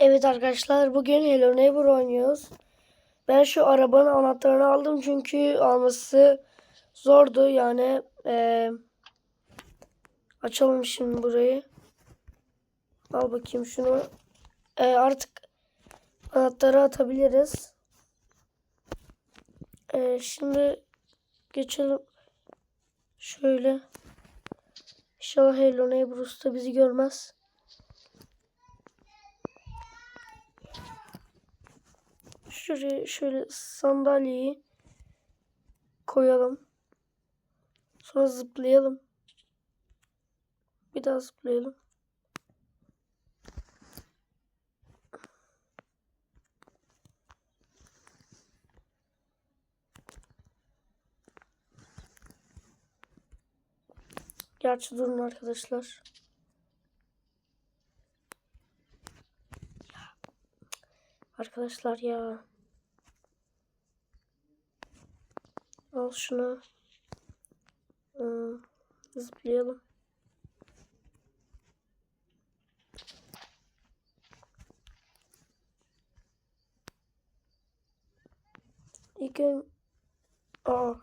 Evet arkadaşlar bugün Hello Neighbor oynuyoruz. Ben şu arabanın anahtarını aldım çünkü alması zordu yani. eee, açalım şimdi burayı. Al bakayım şunu. Eee, artık anahtarı atabiliriz. Eee, şimdi geçelim. Şöyle. İnşallah Hello Neighbor Usta bizi görmez. Şuraya şöyle sandalyeyi koyalım. Sonra zıplayalım. Bir daha zıplayalım. Gerçi durun arkadaşlar. Arkadaşlar ya. Al şunu. Hmm, zıplayalım. İlk ön... Aa.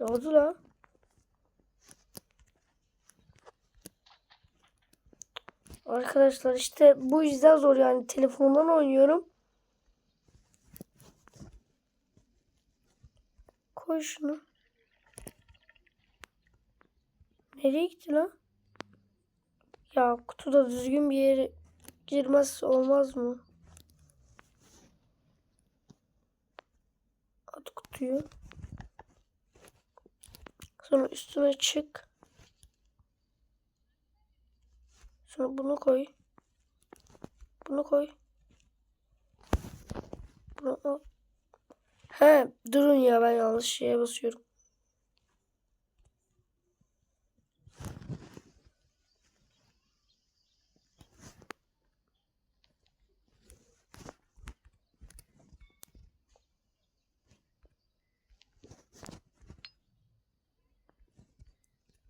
Ne oldu lan? Arkadaşlar işte bu yüzden zor yani telefondan oynuyorum. Koy şunu. Nereye gitti lan? Ya kutuda düzgün bir yere girmez olmaz mı? At kutuyu. Sonra üstüne çık. Sonra bunu koy. Bunu koy. Bunu al. He, durun ya ben yanlış şeye basıyorum.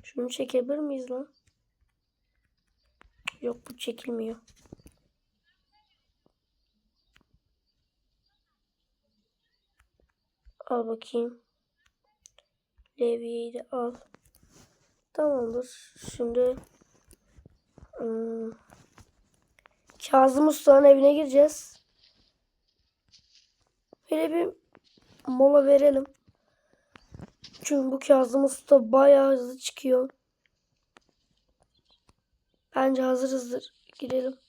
Şunu çekebilir miyiz lan? Yok bu çekilmiyor. Al bakayım. Levyeyi de al. Tamamdır. Şimdi hmm, Kazım Usta'nın evine gireceğiz. Böyle bir mola verelim. Çünkü bu Kazım Usta bayağı hızlı çıkıyor. Bence hazır hazır girelim.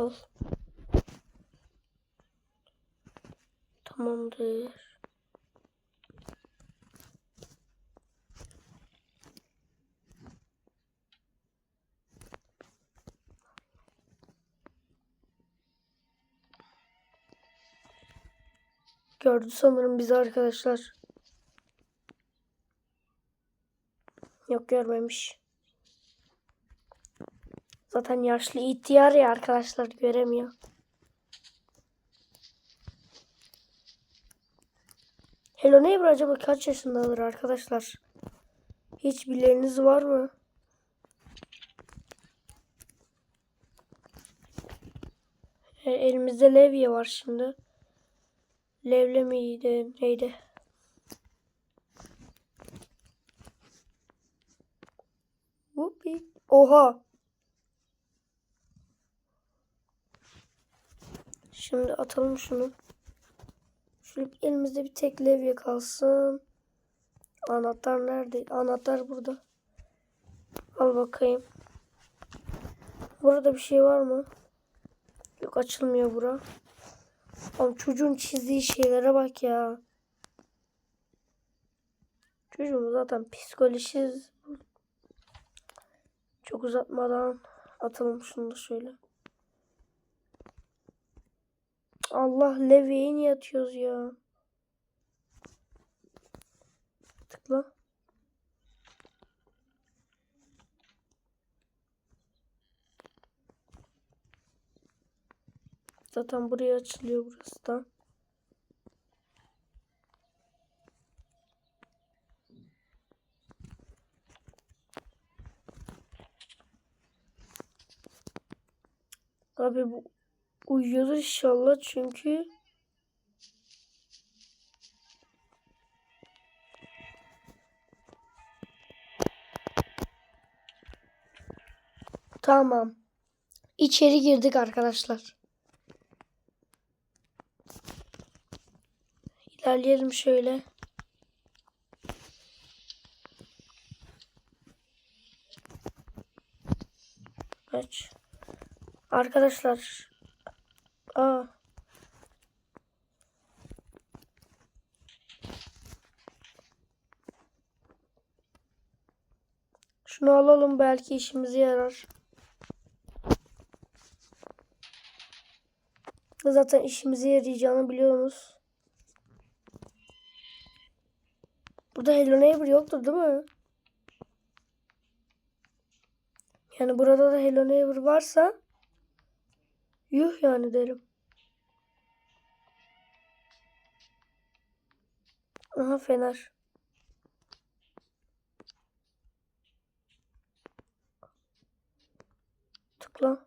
Al. Tamamdır. Gördü sanırım bizi arkadaşlar. Yok görmemiş. Zaten yaşlı ihtiyar ya arkadaşlar göremiyor. Hello Neighbor acaba kaç yaşındadır arkadaşlar? Hiç bileniniz var mı? E, elimizde levye var şimdi. Levle miydi neydi? Oha. Şimdi atalım şunu. Şöyle elimizde bir tek levye kalsın. Anahtar nerede? Anahtar burada. Al bakayım. Burada bir şey var mı? Yok açılmıyor bura. Oğlum çocuğun çizdiği şeylere bak ya. Çocuğun zaten psikolojisi çok uzatmadan atalım şunu da şöyle. Allah levyeyi niye atıyoruz ya? Tıkla. Zaten buraya açılıyor burası da. Abi bu uyuyor inşallah çünkü Tamam. İçeri girdik arkadaşlar. İlerleyelim şöyle. Aç. Arkadaşlar. Aa. Şunu alalım belki işimize yarar. Zaten işimize yarayacağını biliyorsunuz. Burada Hello Neighbor yoktur değil mi? Yani burada da Hello Neighbor varsa yuh yani derim. Aha fener. Tıkla.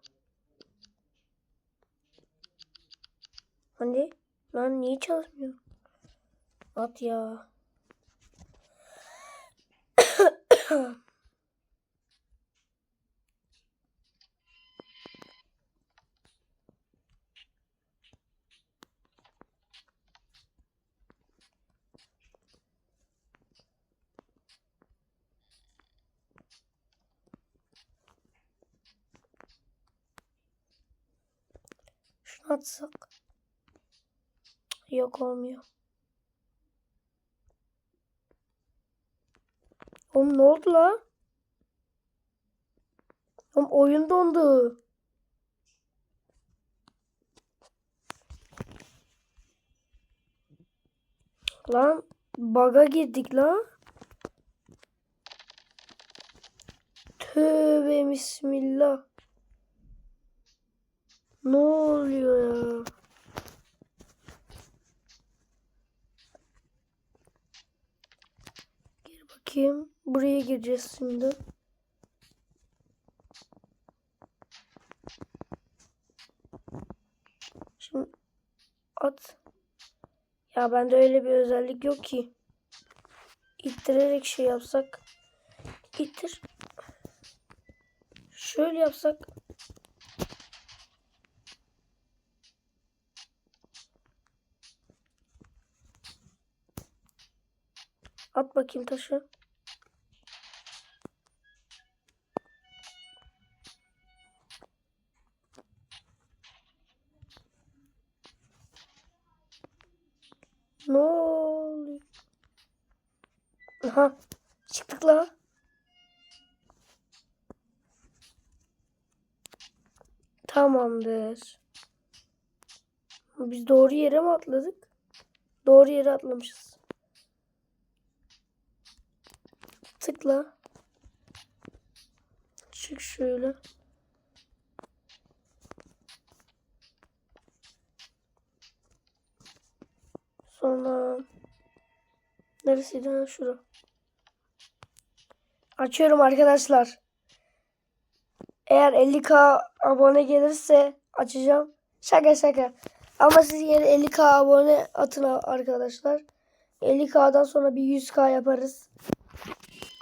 Hani lan niye çalışmıyor? At ya. Şunu atsak. Yok olmuyor. Oğlum ne oldu la? Oğlum oyun dondu. Lan baga girdik la. Tövbe bismillah. Ne oluyor ya? Gir bakayım. Buraya gireceğiz şimdi. Şimdi at. Ya bende öyle bir özellik yok ki. İttirerek şey yapsak. İttir. Şöyle yapsak. At bakayım taşı. Ne oluyor? Aha. Çıktık la. Tamamdır. Biz doğru yere mi atladık? Doğru yere atlamışız. Tıkla. Çık şöyle. Sonra neresiydi ha şura. Açıyorum arkadaşlar. Eğer 50k abone gelirse açacağım. Şaka şaka. Ama siz yine 50k abone atın arkadaşlar. 50k'dan sonra bir 100k yaparız.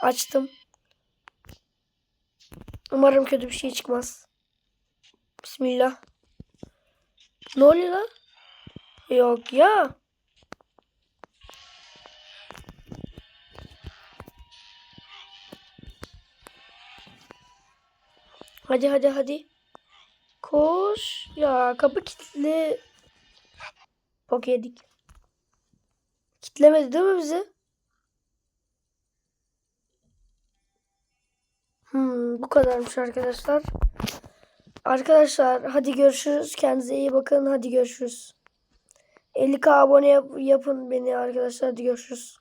Açtım. Umarım kötü bir şey çıkmaz. Bismillah. Ne oluyor lan? Yok ya. Hadi hadi hadi. Koş. Ya kapı kilitli. Bok yedik. Kitlemedi değil mi bizi? Hmm, bu kadarmış arkadaşlar. Arkadaşlar hadi görüşürüz. Kendinize iyi bakın. Hadi görüşürüz. 50k abone yap- yapın beni arkadaşlar. Hadi görüşürüz.